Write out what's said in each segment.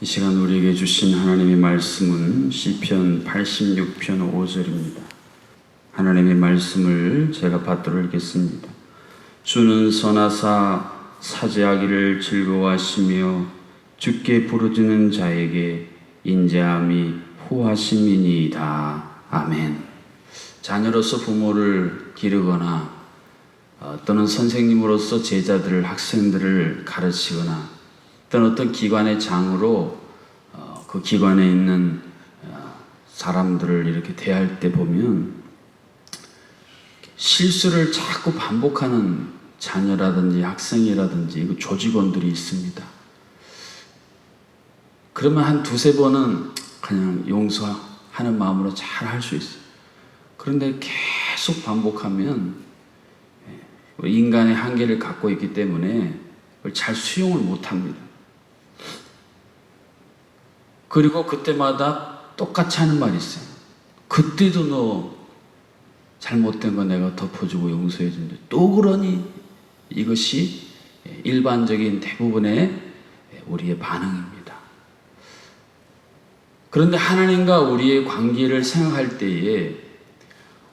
이 시간 우리에게 주신 하나님의 말씀은 시편 86편 5절입니다. 하나님의 말씀을 제가 받들어 읽겠습니다. 주는 선하사 사죄하기를 즐거워하시며 주께 부르짖는 자에게 인자함이 후하심이니이다. 아멘. 자녀로서 부모를 기르거나 어, 또는 선생님으로서 제자들을 학생들을 가르치거나 또는 어떤 기관의 장으로 어, 그 기관에 있는 어, 사람들을 이렇게 대할 때 보면 실수를 자꾸 반복하는 자녀라든지 학생이라든지 그 조직원들이 있습니다. 그러면 한 두세 번은 그냥 용서하는 마음으로 잘 할 수 있어요. 그런데 계속 반복하면 예, 인간의 한계를 갖고 있기 때문에 잘 수용을 못 합니다. 그리고 그때마다 똑같이 하는 말이 있어요. 그때도 너 잘못된 거 내가 덮어주고 용서해 준대. 또 그러니 이것이 일반적인 대부분의 우리의 반응입니다. 그런데 하나님과 우리의 관계를 생각할 때에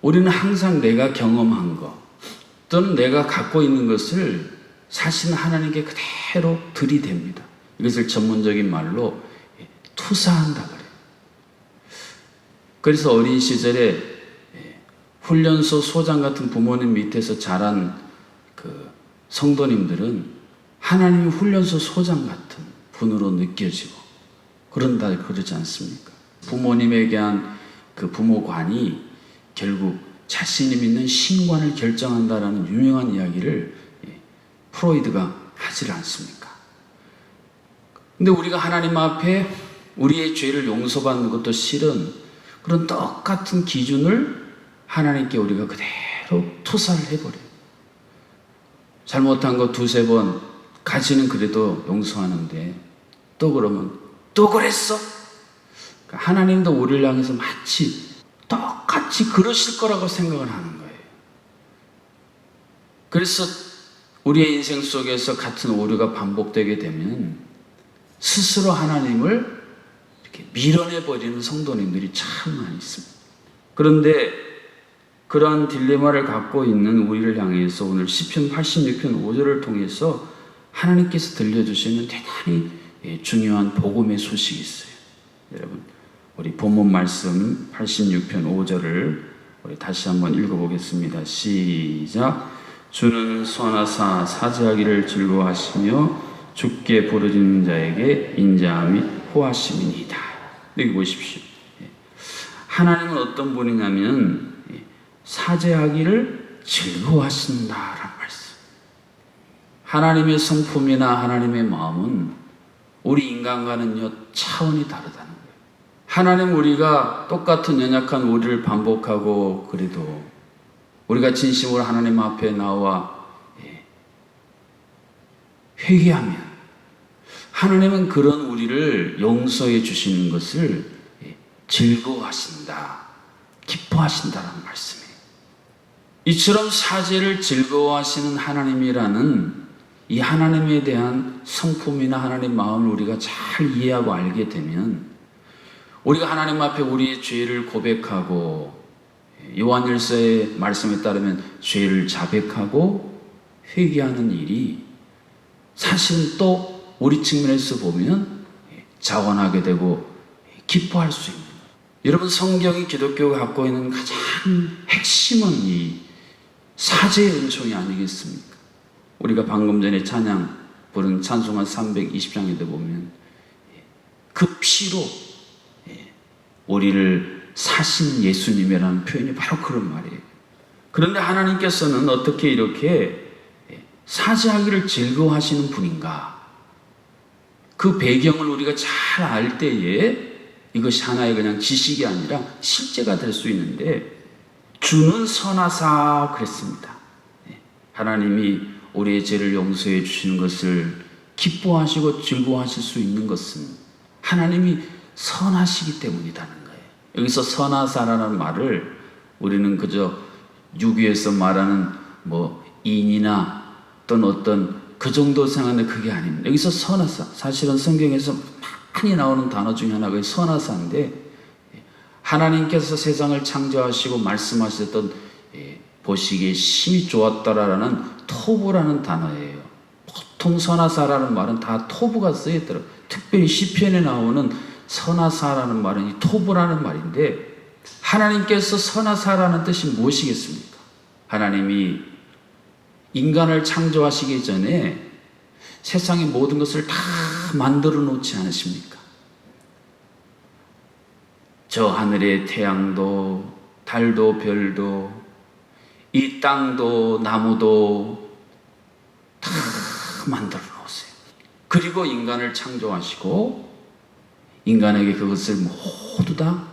우리는 항상 내가 경험한 것 또는 내가 갖고 있는 것을 사실은 하나님께 그대로 들이댑니다. 이것을 전문적인 말로 투사한다 그래요. 그래서 어린 시절에 훈련소 소장 같은 부모님 밑에서 자란 그 성도님들은 하나님이 훈련소 소장 같은 분으로 느껴지고 그런다 그러지 않습니까? 부모님에게 한그 부모관이 결국 자신이 믿는 신관을 결정한다라는 유명한 이야기를 프로이드가 하질 않습니까? 근데 우리가 하나님 앞에 우리의 죄를 용서받는 것도 실은 그런 똑같은 기준을 하나님께 우리가 그대로 투사를 해버려요. 잘못한 거 두세 번 가지는 그래도 용서하는데 또 그러면 또 그랬어? 그러니까 하나님도 우리를 향해서 마치 똑같이 그러실 거라고 생각을 하는 거예요. 그래서 우리의 인생 속에서 같은 오류가 반복되게 되면 스스로 하나님을 밀어내버리는 성도님들이 참 많이 있습니다. 그런데 그러한 딜레마를 갖고 있는 우리를 향해서 오늘 시편 86편 5절을 통해서 하나님께서 들려주시는 대단히 예, 중요한 복음의 소식이 있어요. 여러분, 우리 본문 말씀 86편 5절을 우리 다시 한번 읽어보겠습니다. 시작. 주는 선하사 사죄하기를 즐거워하시며 죽게 부르짖는 자에게 인자함이 호하심이니이다. 여기 보십시오. 예. 하나님은 어떤 분이냐면 예, 사죄하기를 즐거워하신다라는 말씀. 하나님의 성품이나 하나님의 마음은 우리 인간과는요 차원이 다르다는 거예요. 하나님 우리가 똑같은 연약한 우리를 반복하고 그래도 우리가 진심으로 하나님 앞에 나와 예, 회개하면 하나님은 그런 우리를 용서해 주시는 것을 예, 즐거워하신다, 기뻐하신다라는 말씀이에요. 이처럼 사죄를 즐거워하시는 하나님이라는 이 하나님에 대한 성품이나 하나님 마음을 우리가 잘 이해하고 알게 되면 우리가 하나님 앞에 우리의 죄를 고백하고 요한일서의 말씀에 따르면 죄를 자백하고 회개하는 일이 사실은 또 우리 측면에서 보면 자원하게 되고 기뻐할 수 있는 거예요. 여러분 성경이 기독교가 갖고 있는 가장 핵심은 이 사죄의 은총이 아니겠습니까? 우리가 방금 전에 찬양 부른 찬송한 320장에도 보면 그 피로 우리를 사신 예수님이라는 표현이 바로 그런 말이에요. 그런데 하나님께서는 어떻게 이렇게 사죄하기를 즐거워하시는 분인가? 그 배경을 우리가 잘 알 때에 이것이 하나의 그냥 지식이 아니라 실제가 될 수 있는데 주는 선하사 그랬습니다. 하나님이 우리의 죄를 용서해 주시는 것을 기뻐하시고 즐거워하실 수 있는 것은 하나님이 선하시기 때문이라는 거예요. 여기서 선하사라는 말을 우리는 그저 유교에서 말하는 뭐 인이나 또는 어떤 그 정도 생각하는데 그게 아닙니다. 여기서 선하사 사실은 성경에서 많이 나오는 단어 중에 하나가 선하사인데 하나님께서 세상을 창조하시고 말씀하셨던 예, 보시기에 심히 좋았다라는 토부라는 단어예요. 보통 선하사라는 말은 다 토부가 쓰여있더라고요. 특별히 시편에 나오는 선하사라는 말은 이 토부라는 말인데 하나님께서 선하사라는 뜻이 무엇이겠습니까? 하나님이 인간을 창조하시기 전에 세상의 모든 것을 다 만들어 놓지 않으십니까? 저 하늘의 태양도, 달도, 별도, 이 땅도, 나무도 다 만들어 놓으세요. 그리고 인간을 창조하시고 인간에게 그것을 모두 다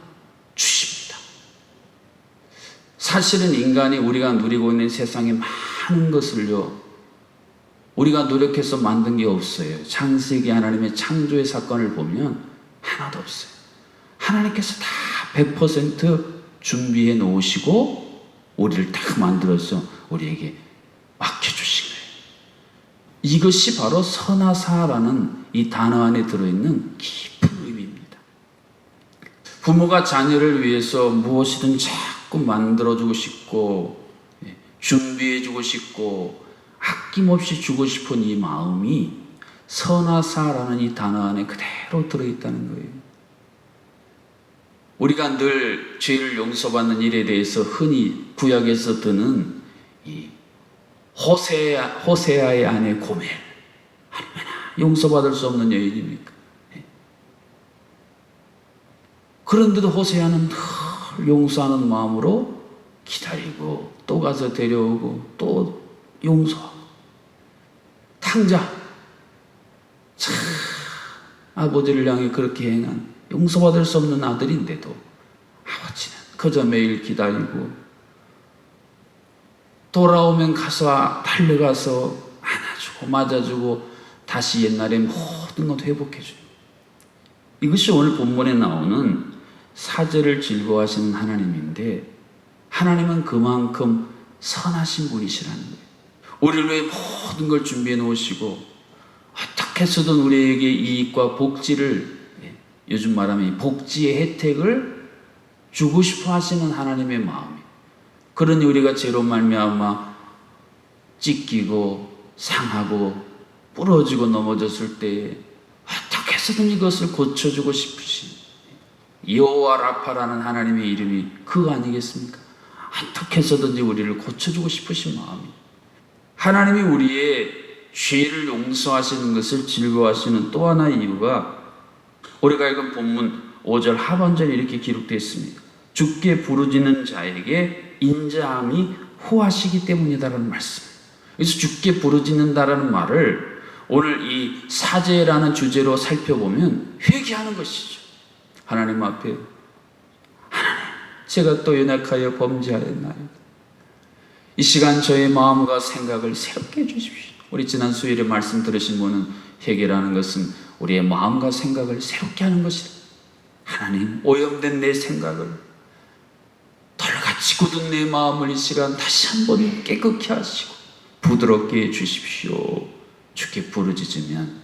주십니다. 사실은 인간이 우리가 누리고 있는 세상의 많은 것을요, 우리가 노력해서 만든 게 없어요. 창세기 하나님의 창조의 사건을 보면 하나도 없어요. 하나님께서 다 100% 준비해 놓으시고 우리를 딱 만들어서 우리에게 맡겨주신 거예요. 이것이 바로 선하사라는 이 단어 안에 들어있는 깊은 의미입니다. 부모가 자녀를 위해서 무엇이든 자꾸 만들어주고 싶고 예, 준비해주고 싶고 아낌없이 주고 싶은 이 마음이 선하사라는 이 단어 안에 그대로 들어있다는 거예요. 우리가 늘 죄를 용서받는 일에 대해서 흔히 구약에서 드는 이 호세아, 호세아의 아내 고멜. 얼마나 용서받을 수 없는 여인입니까? 예. 그런데도 호세아는 늘 용서하는 마음으로 기다리고 또 가서 데려오고 또 용서하고 탕자. 참 아버지를 향해 그렇게 행한 용서받을 수 없는 아들인데도 아버지는 그저 매일 기다리고 돌아오면 가서 달려가서 안아주고 맞아주고 다시 옛날의 모든 것 회복해주고 이것이 오늘 본문에 나오는 사제를 즐거워하시는 하나님인데 하나님은 그만큼 선하신 분이시라는 거예요. 우리를 위해 모든 걸 준비해 놓으시고 어떻게 해서든 우리에게 이익과 복지를 예, 요즘 말하면 복지의 혜택을 주고 싶어 하시는 하나님의 마음이 그러니 우리가 죄로 말미암아 찢기고 상하고 부러지고 넘어졌을 때에 어떻게 해서든 이것을 고쳐주고 싶으신 여호와 라파라는 하나님의 이름이 그거 아니겠습니까? 어떻게 해서든지 우리를 고쳐주고 싶으신 마음이 하나님이 우리의 죄를 용서하시는 것을 즐거워하시는 또 하나의 이유가 우리가 읽은 본문 5절 하반절에 이렇게 기록되어 있습니다. 죽게 부르짖는 자에게 인자함이 후하시기 때문이다라는 말씀. 그래서 죽게 부르짖는다라는 말을 오늘 이 사제라는 주제로 살펴보면 회개하는 것이죠. 하나님 앞에 제가 또 연약하여 범죄하였나이다. 이 시간 저의 마음과 생각을 새롭게 해주십시오. 우리 지난 수요일에 말씀 들으신 분은 회개라는 것은 우리의 마음과 생각을 새롭게 하는 것이다. 하나님 오염된 내 생각을 덜같이 굳은 내 마음을 이 시간 다시 한번 깨끗게 하시고 부드럽게 해주십시오. 주께 부르짖으면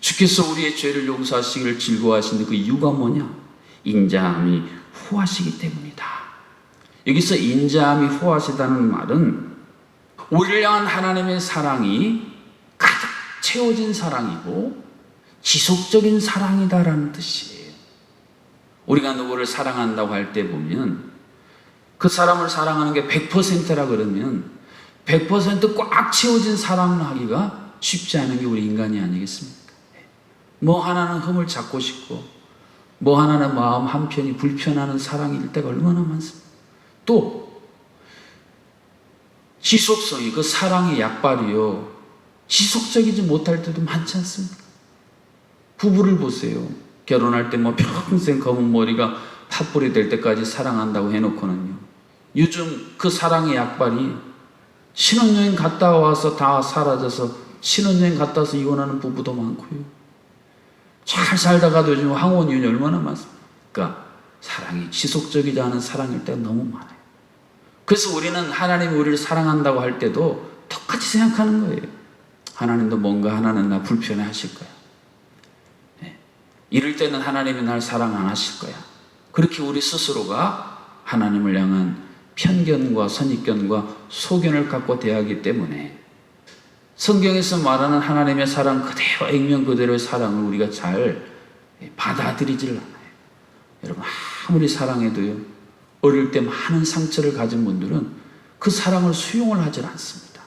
주께서 우리의 죄를 용서하시기를 즐거워하시는 그 이유가 뭐냐? 인자함이 후하시기 때문이다. 여기서 인자함이 후하시다는 말은 우리를 향한 하나님의 사랑이 가득 채워진 사랑이고 지속적인 사랑이다라는 뜻이에요. 우리가 누구를 사랑한다고 할 때 보면 그 사람을 사랑하는 게 100%라 그러면 100%꽉 채워진 사랑을 하기가 쉽지 않은 게 우리 인간이 아니겠습니까? 뭐 하나는 흠을 잡고 싶고 뭐 하나는 마음 한편이 불편하는 사랑일 때가 얼마나 많습니까? 또 지속성이 그 사랑의 약발이요 지속적이지 못할 때도 많지 않습니까? 부부를 보세요. 결혼할 때 뭐 평생 검은 머리가 팥불이 될 때까지 사랑한다고 해놓고는요. 요즘 그 사랑의 약발이 신혼여행 갔다 와서 다 사라져서 신혼여행 갔다 와서 이혼하는 부부도 많고요. 잘 살다가도 요즘 황혼이혼이 얼마나 많습니까? 그러니까 사랑이 지속적이지 않은 사랑일 때가 너무 많아요. 그래서 우리는 하나님이 우리를 사랑한다고 할 때도 똑같이 생각하는 거예요. 하나님도 뭔가 하나는 나 불편해 하실 거야. 네. 이럴 때는 하나님이 날 사랑 안 하실 거야. 그렇게 우리 스스로가 하나님을 향한 편견과 선입견과 소견을 갖고 대하기 때문에 성경에서 말하는 하나님의 사랑 그대로 액면 그대로의 사랑을 우리가 잘 받아들이질 않아요. 여러분 아무리 사랑해도요 어릴 때 많은 상처를 가진 분들은 그 사랑을 수용을 하질 않습니다.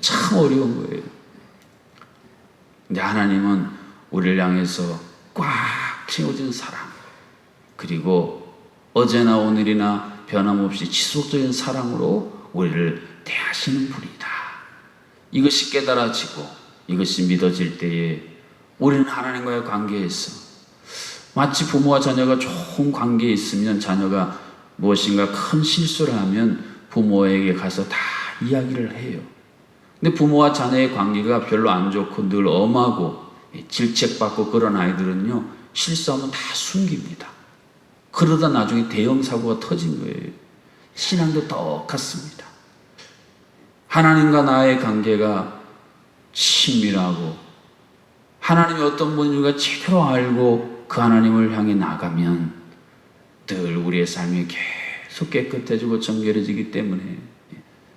참 어려운 거예요. 근데 하나님은 우리를 향해서 꽉 채워진 사랑 그리고 어제나 오늘이나 변함없이 지속적인 사랑으로 우리를 대하시는 분이다. 이것이 깨달아지고 이것이 믿어질 때에 우리는 하나님과의 관계에서 마치 부모와 자녀가 좋은 관계에 있으면 자녀가 무엇인가 큰 실수를 하면 부모에게 가서 다 이야기를 해요. 근데 부모와 자녀의 관계가 별로 안 좋고 늘 엄하고 질책받고 그런 아이들은요 실수하면 다 숨깁니다. 그러다 나중에 대형 사고가 터진 거예요. 신앙도 똑같습니다. 하나님과 나의 관계가 친밀하고 하나님이 어떤 분인가 제대로 알고 그 하나님을 향해 나가면 늘 우리의 삶이 계속 깨끗해지고 정결해지기 때문에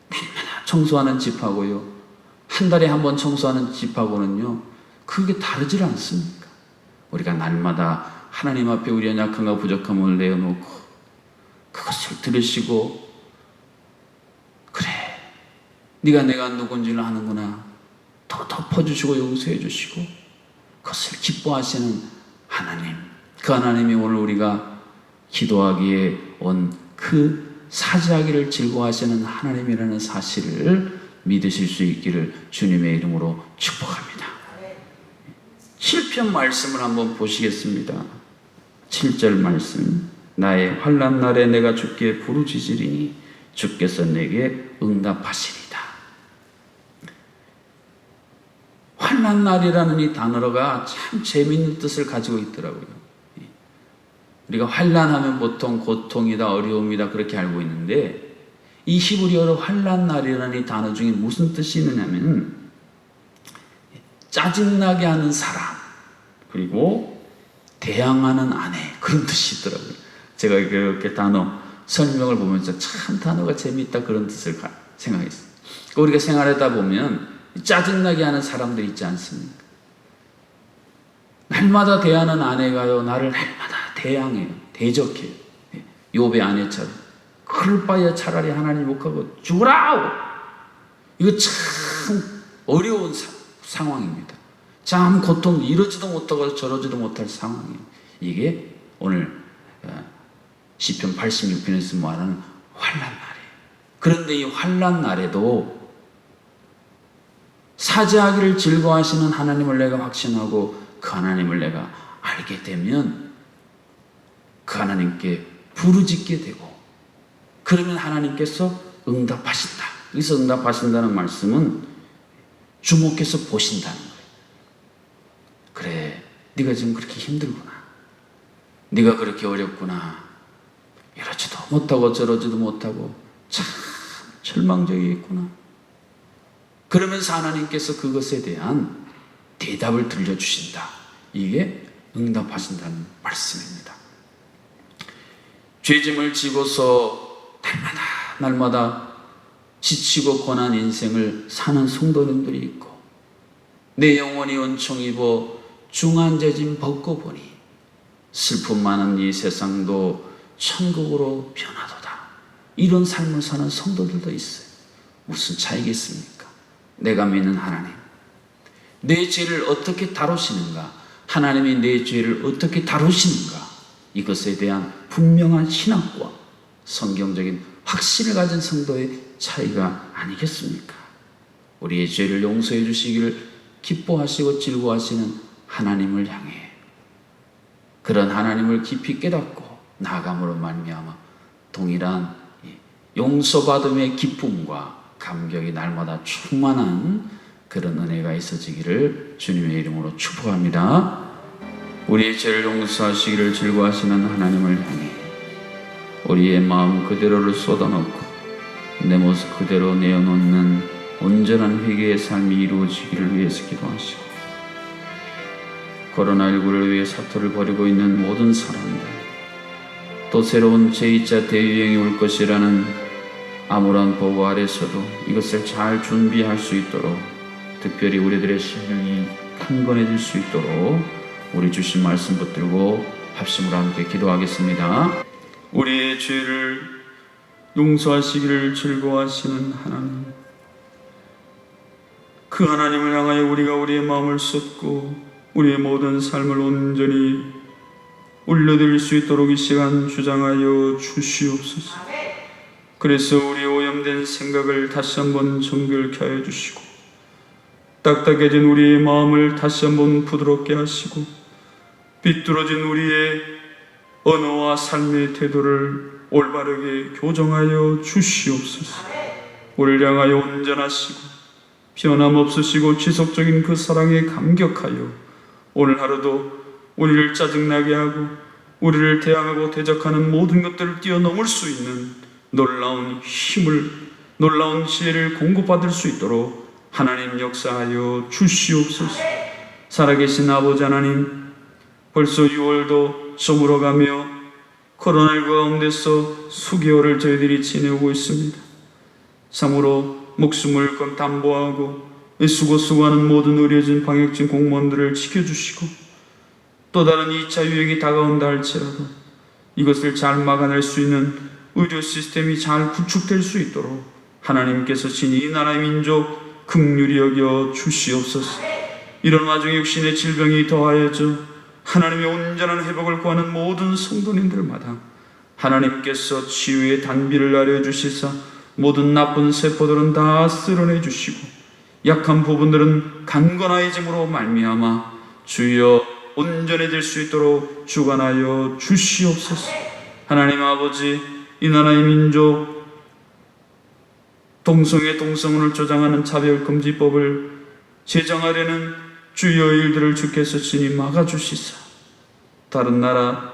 날마다 청소하는 집하고요 한 달에 한 번 청소하는 집하고는요 그게 다르질 않습니까? 우리가 날마다 하나님 앞에 우리의 약함과 부족함을 내어놓고 그것을 들으시고 그래 네가 내가 누군지를 아는구나 더 덮어주시고 용서해 주시고 그것을 기뻐하시는 하나님 그 하나님이 오늘 우리가 기도하기에 온 그 사지하기를 즐거워하시는 하나님이라는 사실을 믿으실 수 있기를 주님의 이름으로 축복합니다. 7편 말씀을 한번 보시겠습니다. 7절 말씀 나의 환난 날에 내가 주께 부르짖으리니 주께서 내게 응답하시리다. 환난 날이라는 이 단어가 참 재미있는 뜻을 가지고 있더라고요. 우리가 환난하면 보통 고통이다 어려움이다 그렇게 알고 있는데 이 히브리어로 환난 날이라는 이 단어 중에 무슨 뜻이 있느냐면 짜증나게 하는 사람 그리고 대항하는 아내 그런 뜻이 있더라고요. 제가 이렇게 단어 설명을 보면서 참 단어가 재미있다 그런 뜻을 생각했어요. 우리가 생활하다 보면 짜증나게 하는 사람들 있지 않습니까? 날마다 대하는 아내가요 나를 날마다 대항해요, 대적해요. 요배 아내처럼 그럴 바에 차라리 하나님 욕하고 죽으라. 이거 참 어려운 사, 상황입니다. 참 고통 이러지도 못하고 저러지도 못할 상황이에요. 이게 오늘 어, 시편 86편에서 말하는 환란 날이에요. 그런데 이 환란 날에도 사죄하기를 즐거워하시는 하나님을 내가 확신하고 그 하나님을 내가 알게 되면 그 하나님께 부르짖게 되고 그러면 하나님께서 응답하신다. 여기서 응답하신다는 말씀은 주목해서 보신다는 거예요. 그래, 네가 지금 그렇게 힘들구나. 네가 그렇게 어렵구나. 이러지도 못하고 저러지도 못하고 참 절망적이겠구나. 그러면서 하나님께서 그것에 대한 대답을 들려주신다. 이게 응답하신다는 말씀입니다. 죄짐을 지고서 날마다 날마다 지치고 고난 인생을 사는 성도님들이 있고 내 영혼이 은총 입어 중한 죄짐 벗고 보니 슬픔 많은 이 세상도 천국으로 변하도다. 이런 삶을 사는 성도들도 있어요. 무슨 차이겠습니까? 내가 믿는 하나님. 내 죄를 어떻게 다루시는가? 하나님이 내 죄를 어떻게 다루시는가? 이것에 대한 분명한 신학과 성경적인 확신을 가진 성도의 차이가 아니겠습니까? 우리의 죄를 용서해 주시기를 기뻐하시고 즐거워하시는 하나님을 향해 그런 하나님을 깊이 깨닫고 나감으로 말미암아 동일한 용서받음의 기쁨과 감격이 날마다 충만한 그런 은혜가 있어지기를 주님의 이름으로 축복합니다. 우리의 죄를 용서하시기를 즐거워하시는 하나님을 향해 우리의 마음 그대로를 쏟아놓고 내 모습 그대로 내어놓는 온전한 회개의 삶이 이루어지기를 위해서 기도하시고 코로나19를 위해 사토를 벌이고 있는 모든 사람들, 또 새로운 제2차 대유행이 올 것이라는 아무런 보고 아래서도 이것을 잘 준비할 수 있도록 특별히 우리들의 심령이 강건해질 수 있도록 우리 주신 말씀 붙들고 합심으로 함께 기도하겠습니다. 우리의 죄를 용서하시기를 즐거워하시는 하나님. 그 하나님을 향하여 우리가 우리의 마음을 쏟고 우리의 모든 삶을 온전히 올려드릴 수 있도록 이 시간 주장하여 주시옵소서. 그래서 우리 오염된 생각을 다시 한번 정결케 하여 주시고 딱딱해진 우리의 마음을 다시 한번 부드럽게 하시고 비뚤어진 우리의 언어와 삶의 태도를 올바르게 교정하여 주시옵소서. 우리를 향하여 온전하시고 변함없으시고 지속적인 그 사랑에 감격하여 오늘 하루도 우리를 짜증나게 하고 우리를 대항하고 대적하는 모든 것들을 뛰어넘을 수 있는 놀라운 힘을 놀라운 지혜를 공급받을 수 있도록 하나님 역사하여 주시옵소서. 살아계신 아버지 하나님 벌써 6월도 저물어가며 코로나19 가운데서 수개월을 저희들이 지내고 있습니다. 참으로 목숨을 건 담보하고 수고 수고하는 모든 의료진 방역진 공무원들을 지켜주시고 또 다른 2차 유행이 다가온다 할지라도 이것을 잘 막아낼 수 있는 의료 시스템이 잘 구축될 수 있도록 하나님께서 친히 이 나라의 민족 극률이 여겨 주시옵소서. 이런 와중에 육신의 질병이 더하여져 하나님의 온전한 회복을 구하는 모든 성도님들마다 하나님께서 치유의 단비를 나려 주시사 모든 나쁜 세포들은 다 쓸어내 주시고 약한 부분들은 강건하여짐으로 말미암아 주여 온전해질 수 있도록 주관하여 주시옵소서. 하나님 아버지 이 나라의 민족 동성애 동성혼을 조장하는 차별금지법을 제정하려는 주여 일들을 주께서 친히 막아주시사. 다른 나라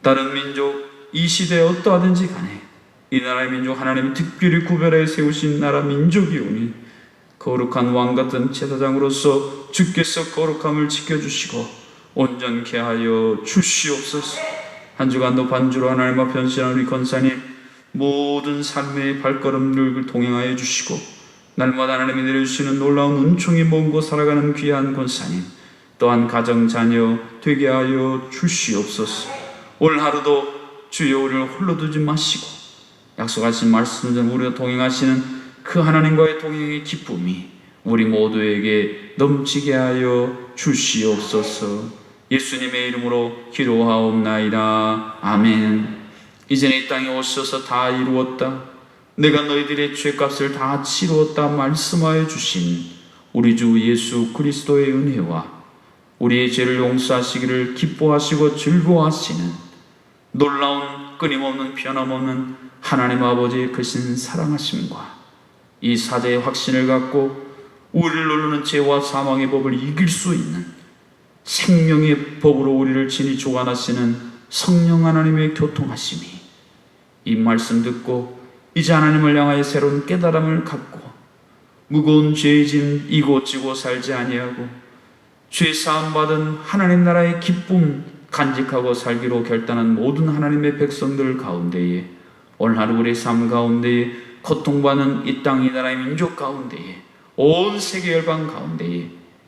다른 민족 이 시대에 어떠하든지 간에 이 나라의 민족 하나님이 특별히 구별하여 세우신 나라 민족이오니 거룩한 왕 같은 제사장으로서 주께서 거룩함을 지켜주시고 온전케 하여 주시옵소서 한 주간도 반주로 하나님 앞 변신한 우리 권사님 모든 삶의 발걸음을 동행하여 주시고 날마다 하나님이 내려주시는 놀라운 은총이 머금고 살아가는 귀한 권사님 또한 가정 자녀 되게 하여 주시옵소서. 오늘 하루도 주여 우리를 홀로 두지 마시고 약속하신 말씀대로 우리가 동행하시는 그 하나님과의 동행의 기쁨이 우리 모두에게 넘치게 하여 주시옵소서 예수님의 이름으로 기도하옵나이다. 아멘. 이제는 이 땅에 오셔서 다 이루었다. 내가 너희들의 죄값을 다 치루었다 말씀하여 주신 우리 주 예수 그리스도의 은혜와 우리의 죄를 용서하시기를 기뻐하시고 즐거워하시는 놀라운 끊임없는 변함없는 하나님 아버지의 크신 사랑하심과 이 사제의 확신을 갖고 우리를 누르는 죄와 사망의 법을 이길 수 있는 생명의 법으로 우리를 진히 조관하시는 성령 하나님의 교통하심이 이 말씀 듣고 이제 하나님을 향하여 새로운 깨달음을 갖고 무거운 죄의 짐 이고 지고 살지 아니하고 죄 사함 받은 하나님 나라의 기쁨 간직하고 살기로 결단한 모든 하나님의 백성들 가운데에 오늘 하루 우리 삶 가운데에 고통받는 이 땅 이 나라의 민족 가운데에 온 세계 열방 가운데에